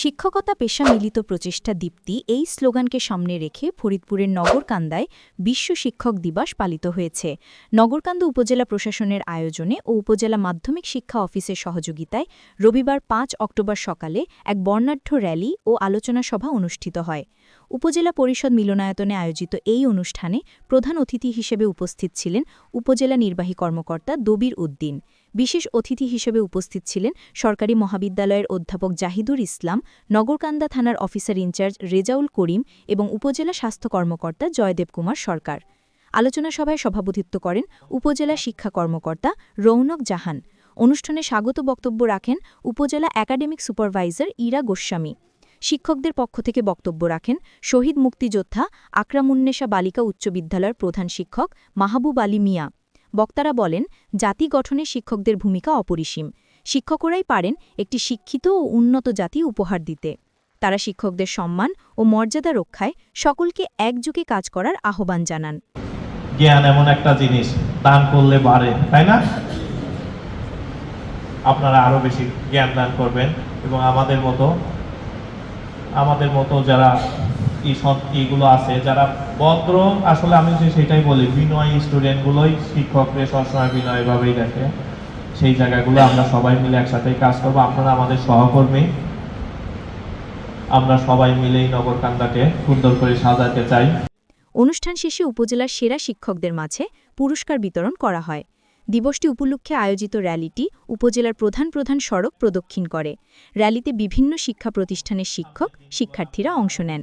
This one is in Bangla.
শিক্ষকতা পেশা মিলিত প্রচেষ্টা দীপ্তি এই স্লোগানকে সামনে রেখে ফরিদপুরের নগরকান্দায় বিশ্ব শিক্ষক দিবস পালিত হয়েছে। নগরকান্দা উপজেলা প্রশাসনের আয়োজনে ও উপজেলা মাধ্যমিক শিক্ষা অফিসের সহযোগিতায় রবিবার পাঁচ অক্টোবর সকালে এক বর্ণাঢ্য র্যালি ও আলোচনা সভা অনুষ্ঠিত হয়। উপজেলা পরিষদ মিলনায়তনে আয়োজিত এই অনুষ্ঠানে প্রধান অতিথি হিসেবে উপস্থিত ছিলেন উপজেলা নির্বাহী কর্মকর্তা দবির উদ্দিন। বিশেষ অতিথি হিসেবে উপস্থিত ছিলেন সরকারি মহাবিদ্যালয়ের অধ্যাপক জাহিদুর ইসলাম, নগরকান্দা থানার অফিসার ইনচার্জ রেজাউল করিম এবং উপজেলা স্বাস্থ্য কর্মকর্তা জয়দেব কুমার সরকার। আলোচনা সভায় সভাপতিত্ব করেন উপজেলা শিক্ষা কর্মকর্তা রৌনক জাহান। অনুষ্ঠানে স্বাগত বক্তব্য রাখেন উপজেলা একাডেমিক সুপারভাইজার ইরা গোস্বামী। শিক্ষকদের পক্ষ থেকে বক্তব্য রাখেন শহীদ মুক্তিযোদ্ধা আকরামুন্নেশা বালিকা উচ্চ বিদ্যালয়ের প্রধান শিক্ষক মাহবুব আলী মিয়া। বক্তারা বলেন, জাতি গঠনে শিক্ষকদের ভূমিকা অপরিসীম। শিক্ষকরাই পারেন একটি শিক্ষিত ও উন্নত জাতি উপহার দিতে। তারা শিক্ষকদের সম্মান ও মর্যাদা রক্ষায় সকলকে একযোগে কাজ করার আহ্বান জানান। জ্ঞান এমন একটা জিনিস, দান করলে বাড়ে, তাই না? আপনারা আরও বেশি জ্ঞান দান করবেন এবং আমাদের মতো আমাদের মতো যারা এই আছে, যারা ভদ্র, আসলে আমি সেটাই বলি, বিনয় স্টুডেন্টগুলোই শিক্ষকদের সবসময় বিনয়ভাবেই দেখে। সেই জায়গাগুলো আমরা সবাই মিলে একসাথে কাজ করব। আপনারা আমাদের সহকর্মী। আমরা সবাই মিলেই নগরকান্দাকে সুন্দর করে সাজাতে চাই। অনুষ্ঠান শেষে উপজেলার সেরা শিক্ষকদের মাঝে পুরস্কার বিতরণ করা হয়। দিবসটি উপলক্ষে আয়োজিত র্যালিটি উপজেলার প্রধান প্রধান সড়ক প্রদক্ষিণ করে। র্যালিতে বিভিন্ন শিক্ষা প্রতিষ্ঠানের শিক্ষক, শিক্ষার্থীরা অংশ নেন।